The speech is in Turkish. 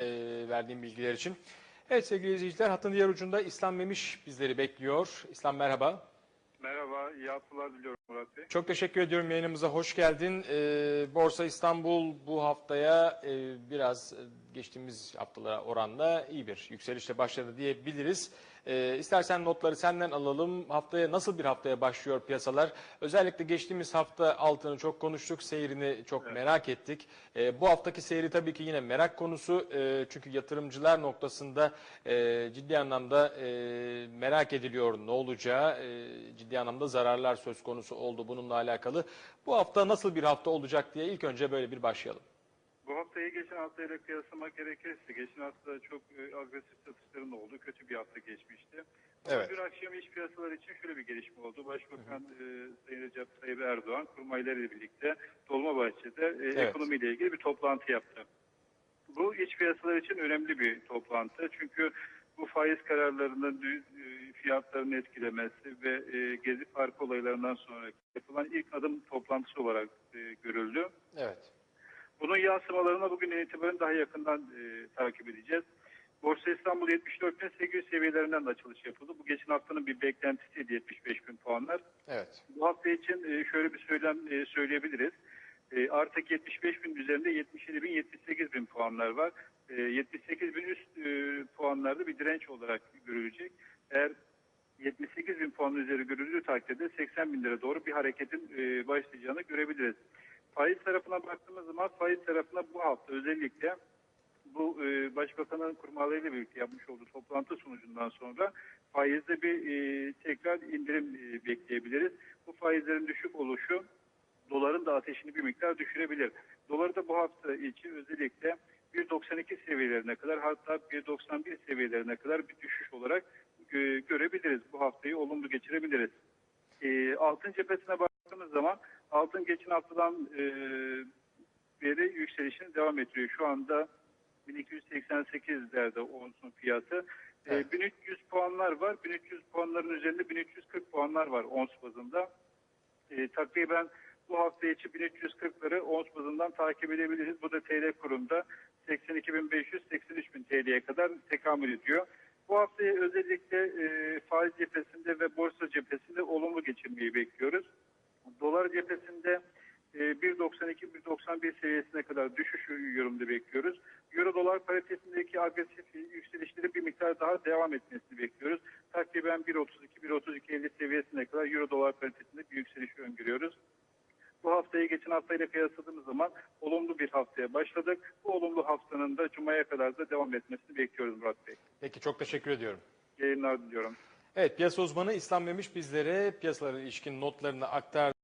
e, verdiğim bilgiler için. Evet sevgili izleyiciler hattın diğer ucunda İslam Memiş bizleri bekliyor. İslam merhaba. Merhaba, iyi haftalar diliyorum Murat Bey. Çok teşekkür ediyorum yayınımıza hoş geldin. Ee, Borsa İstanbul bu haftaya e, biraz geçtiğimiz haftalara oranla iyi bir yükselişle başladı diyebiliriz. Ee, istersen notları senden alalım. Haftaya nasıl bir haftaya başlıyor piyasalar? Özellikle geçtiğimiz hafta altını çok konuştuk, seyrini çok merak ettik. Ee, bu haftaki seyri tabii ki yine merak konusu. Ee, çünkü yatırımcılar noktasında e, ciddi anlamda e, merak ediliyor ne olacağı. E, ciddi anlamda zararlar söz konusu oldu bununla alakalı. Bu hafta nasıl bir hafta olacak diye ilk önce böyle bir başlayalım. Bu haftayı geçen haftayla kıyaslamak gerekirse, geçen hafta çok e, agresif satışların olduğu kötü bir hafta geçmişti. Evet. Dün akşam iç piyasalar için şöyle bir gelişme oldu. Başbakan e, Sayın Recep Tayyip Erdoğan kurmayları ile birlikte Dolmabahçe'de e, Evet. ekonomiyle ilgili bir toplantı yaptı. Bu iç piyasalar için önemli bir toplantı. Çünkü bu faiz kararlarının e, fiyatlarını etkilemesi ve e, Gezi Parkı olaylarından sonra yapılan ilk adım toplantısı olarak e, görüldü. Yansımalarını bugün itibaren daha yakından e, takip edeceğiz. Borsa İstanbul 74.800 seviyelerinden de açılış yapıldı. Bu geçen haftanın bir beklentisiydi 75 bin puanlar. Evet. Bu hafta için e, şöyle bir söylem e, söyleyebiliriz. E, artık 75 bin üzerinde 77 bin 78 bin puanlar var. E, 78 bin üst e, puanlarda bir direnç olarak görülecek. Eğer 78 bin puan üzeri görüldüğü takdirde 80 bin lira doğru bir hareketin e, başlayacağını görebiliriz. Faiz tarafına baktığımız zaman faiz tarafına bu hafta özellikle bu e, başbakanın kurmaylarıyla birlikte yapmış olduğu toplantı sonucundan sonra faizde bir e, tekrar indirim e, bekleyebiliriz. Bu faizlerin düşük oluşu doların da ateşini bir miktar düşürebilir. Doları da bu hafta için özellikle 1.92 seviyelerine kadar hatta 1.91 seviyelerine kadar bir düşüş olarak e, görebiliriz. Bu haftayı olumlu geçirebiliriz. E, altın cephesine baktığımız zaman altın geçen haftadan e, beri yükselişini devam ettiriyor. Şu anda 1288'lerde onsun fiyatı. E, Evet. 1300 puanlar var. 1300 puanların üzerinde 1340 puanlar var ons bazında. E, takriben bu hafta içi 1340'ları ons bazından takip edebiliriz. Bu da TL kurunda 82.500-83.000 TL'ye kadar tekamül ediyor. Bu haftayı özellikle e, faiz cephesinde ve borsa cephesinde olumlu geçirmeyi bekliyoruz. Dolar cephesinde e, 1.92-1.91 seviyesine kadar düşüş yorumda bekliyoruz. Euro dolar paritesindeki agresif yükselişleri bir miktar daha devam etmesini bekliyoruz. Takriben 1.32-1.32.50 seviyesine kadar Euro dolar paritesinde bir yükseliş öngörüyoruz. Bu haftayı geçen haftayla kıyasladığımız zaman olumlu bir haftaya başladık. Bu olumlu haftanın da Cuma'ya kadar da devam etmesini bekliyoruz Murat Bey. Peki çok teşekkür ediyorum. Yayınlar diliyorum. Evet piyasa uzmanı İslam Memiş bizlere piyasalara ilişkin notlarını aktardı.